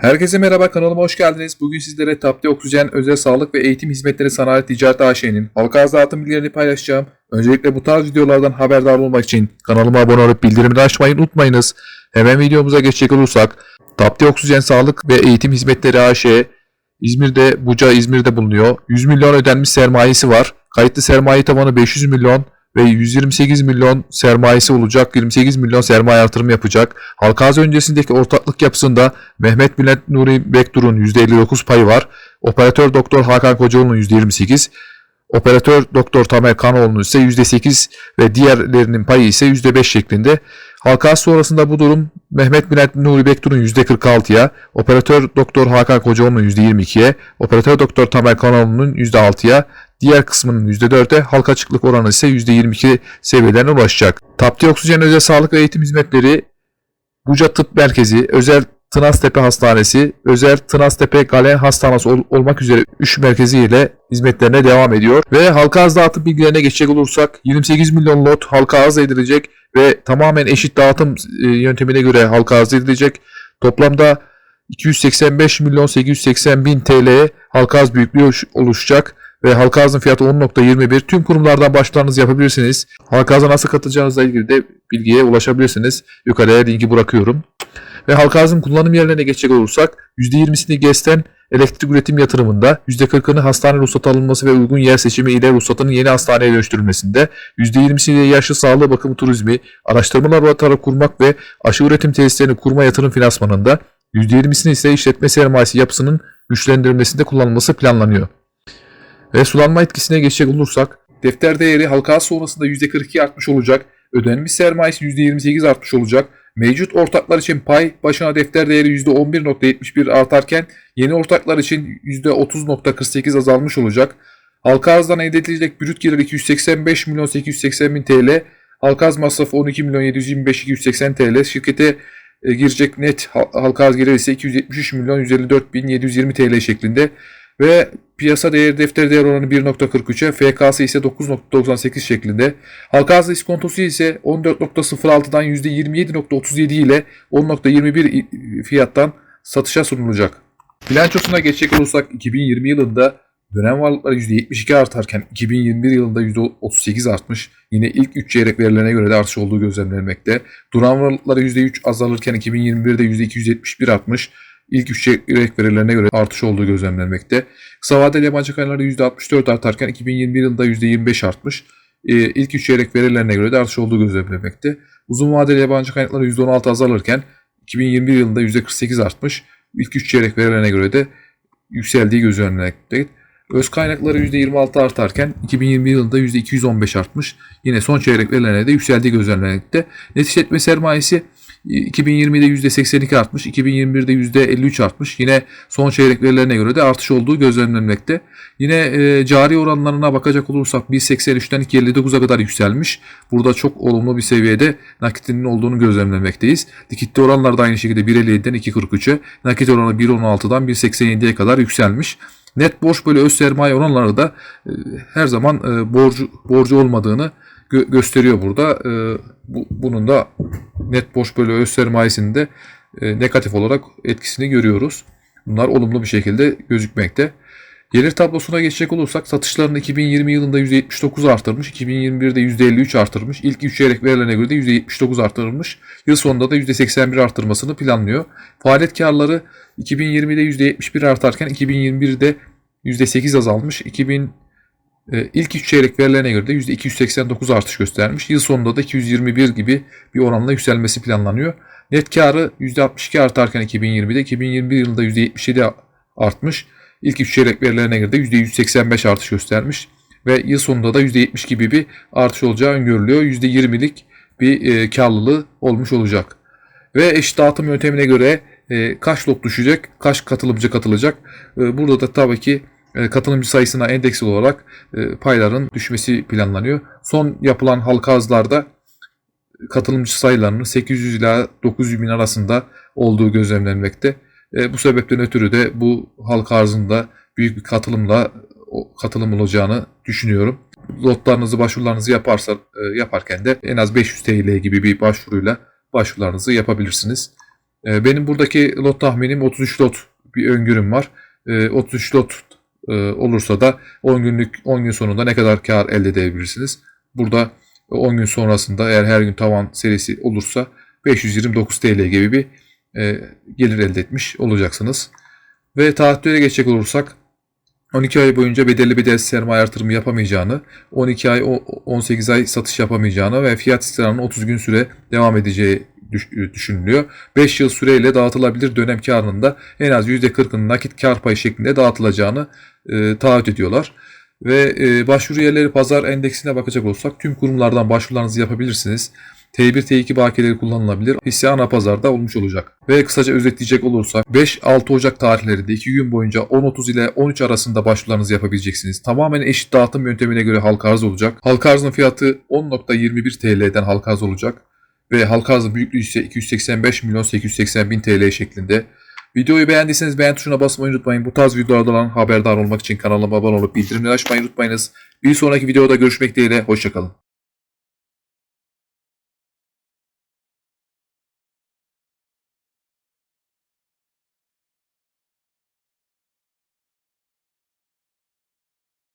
Herkese merhaba kanalıma hoş geldiniz. Bugün sizlere Tapti Oksijen Özel Sağlık ve Eğitim Hizmetleri Sanayi Ticaret AŞ'nin halka arz dağıtım bilgilerini paylaşacağım. Öncelikle bu tarz videolardan haberdar olmak için kanalıma abone olup bildirimleri açmayı unutmayınız. Hemen videomuza geçecek olursak Tapti Oksijen Sağlık ve Eğitim Hizmetleri AŞ İzmir'de, Buca İzmir'de bulunuyor. 100 milyon ödenmiş sermayesi var. Kayıtlı sermaye tavanı 500 milyon ve 128 milyon sermayesi olacak. 28 milyon sermaye artırımı yapacak. Halka arz öncesindeki ortaklık yapısında Mehmet Bülent Nuri Bektur'un %59 payı var. Operatör Doktor Hakan Kocaoğlu'nun %28, Operatör Doktor Tamer Kanoğlu'nun ise %8 ve diğerlerinin payı ise %5 şeklinde. Halka arz sonrasında bu durum Mehmet Bülent Nuri Bektur'un %46'ya, Operatör Doktor Hakan Kocaoğlu'nun %22'ye, Operatör Doktor Tamer Kanoğlu'nun %6'ya, diğer kısmının %4'e, halka açıklık oranı ise %22 seviyelerine ulaşacak. Tapti Oksijen Özel Sağlık ve Eğitim Hizmetleri Buca Tıp Merkezi, Özel Tınaztepe Hastanesi, Özel Tınaztepe Galen Hastanesi ol- olmak üzere 3 merkezi ile hizmetlerine devam ediyor. Ve halka arz dağıtım bilgilerine geçecek olursak 28 milyon lot halka arz edilecek ve tamamen eşit dağıtım e, yöntemine göre halka arz edilecek. Toplamda 285 milyon 880 bin TL'ye halka arz büyüklüğü oluş- oluşacak ve halka arzın fiyatı 10.21. Tüm kurumlardan başvurularınızı yapabilirsiniz. Halka arza nasıl katılacağınızla ilgili de bilgiye ulaşabilirsiniz. Yukarıya linki bırakıyorum. Ve halka arzın kullanım yerlerine geçecek olursak %20'sini GES'ten elektrik üretim yatırımında, %40'ını hastane ruhsatı alınması ve uygun yer seçimi ile ruhsatının yeni hastaneye dönüştürülmesinde, %20'sini yaşlı sağlığı bakımı turizmi, araştırma laboratuvarı kurmak ve aşı üretim tesislerini kurma yatırım finansmanında, %20'sini ise işletme sermayesi yapısının güçlendirilmesinde kullanılması planlanıyor. Ve sulanma etkisine geçecek olursak, defter değeri halka sonrasında %42 artmış olacak, ödenmiş sermayesi %28 artmış olacak, Mevcut ortaklar için pay başına defter değeri %11.71 artarken yeni ortaklar için %30.48 azalmış olacak. Halka arzdan elde edilecek brüt gelir 285 milyon 880 bin TL, halka arz masrafı 12 milyon 725 280 TL, şirkete e, girecek net hal- halka arz geliri ise 273 milyon 154 bin 720 TL şeklinde ve piyasa değeri defter değer oranı 1.43'e, FK'sı ise 9.98 şeklinde. Halka arz iskontosu ise 14.06'dan %27.37 ile 10.21 fiyattan satışa sunulacak. Bilançosuna geçecek olursak 2020 yılında dönem varlıkları %72 artarken 2021 yılında %38 artmış. Yine ilk 3 çeyrek verilerine göre de artış olduğu gözlemlenmekte. Duran varlıkları %3 azalırken 2021'de %271 artmış. İlk 3 çeyrek verilerine göre artış olduğu gözlemlenmekte. Kısa vadeli yabancı kaynakları %64 artarken 2021 yılında %25 artmış. Ee, İlk 3 çeyrek verilerine göre de artış olduğu gözlemlenmekte. Uzun vadeli yabancı kaynakları %16 azalırken 2021 yılında %48 artmış. İlk 3 çeyrek verilerine göre de yükseldiği gözlemlenmekte. Öz kaynakları %26 artarken 2020 yılında %215 artmış. Yine son çeyrek verilerine de yükseldiği gözlemlenmekte. Net işletme sermayesi 2020'de %82 artmış, 2021'de %53 artmış. Yine son çeyrek verilerine göre de artış olduğu gözlemlenmekte. Yine e, cari oranlarına bakacak olursak 1.83'ten 2.59'a kadar yükselmiş. Burada çok olumlu bir seviyede nakitinin olduğunu gözlemlemekteyiz. Likidite oranlar da aynı şekilde 1.57'den 2.43'e, nakit oranı 1.16'dan 1.87'ye kadar yükselmiş. Net borç bölü öz sermaye oranları da e, her zaman e, borcu borcu olmadığını gö- gösteriyor burada. E, bu, bunun da net borç bölü öz sermayesinde e, negatif olarak etkisini görüyoruz. Bunlar olumlu bir şekilde gözükmekte. Gelir tablosuna geçecek olursak satışlarını 2020 yılında %79 artırmış, 2021'de %53 artırmış, ilk 3 çeyrek verilerine göre de %79 artırılmış, yıl sonunda da %81 artırmasını planlıyor. Faaliyet karları 2020'de %71 artarken 2021'de %8 azalmış, 2000 e, ilk 3 çeyrek verilerine göre de %289 artış göstermiş. Yıl sonunda da 221 gibi bir oranla yükselmesi planlanıyor. Net karı %62 artarken 2020'de 2021 yılında %77 artmış. İlk 3 çeyrek verilerine göre de %185 artış göstermiş. Ve yıl sonunda da %70 gibi bir artış olacağı öngörülüyor. %20'lik bir e, karlılığı olmuş olacak. Ve eşit dağıtım yöntemine göre e, kaç lot düşecek, kaç katılımcı katılacak. E, burada da tabii ki katılımcı sayısına endeksli olarak e, payların düşmesi planlanıyor. Son yapılan halka arzlarda katılımcı sayılarının 800 ila 900 bin arasında olduğu gözlemlenmekte. E, bu sebepten ötürü de bu halka arzında büyük bir katılımla katılım olacağını düşünüyorum. Lotlarınızı, başvurularınızı yaparsa e, yaparken de en az 500 TL gibi bir başvuruyla başvurularınızı yapabilirsiniz. E, benim buradaki lot tahminim 33 lot bir öngörüm var. E, 33 lot e, olursa da 10 günlük 10 gün sonunda ne kadar kar elde edebilirsiniz? Burada 10 gün sonrasında eğer her gün tavan serisi olursa 529 TL gibi bir e, gelir elde etmiş olacaksınız. Ve taahhütlere geçecek olursak 12 ay boyunca bedelli bedelsiz sermaye artırımı yapamayacağını, 12 ay, o- 18 ay satış yapamayacağını ve fiyat istikrarının 30 gün süre devam edeceği düşünülüyor. 5 yıl süreyle dağıtılabilir dönem karının en az %40'ının nakit kar payı şeklinde dağıtılacağını e, taahhüt ediyorlar. Ve e, başvuru yerleri pazar endeksine bakacak olursak tüm kurumlardan başvurularınızı yapabilirsiniz. T1, T2 bakiyeleri kullanılabilir. Hisse ana pazarda olmuş olacak. Ve kısaca özetleyecek olursak 5-6 Ocak tarihlerinde 2 gün boyunca 10.30 ile 13 arasında başvurularınızı yapabileceksiniz. Tamamen eşit dağıtım yöntemine göre halka arz olacak. Halka arzın fiyatı 10.21 TL'den halka arz olacak. Ve halka arzın büyüklüğü ise 285 milyon 880 bin TL şeklinde. Videoyu beğendiyseniz beğen tuşuna basmayı unutmayın. Bu tarz videolardan haberdar olmak için kanalıma abone olup bildirimleri açmayı unutmayınız. Bir sonraki videoda görüşmek dileğiyle. Hoşçakalın.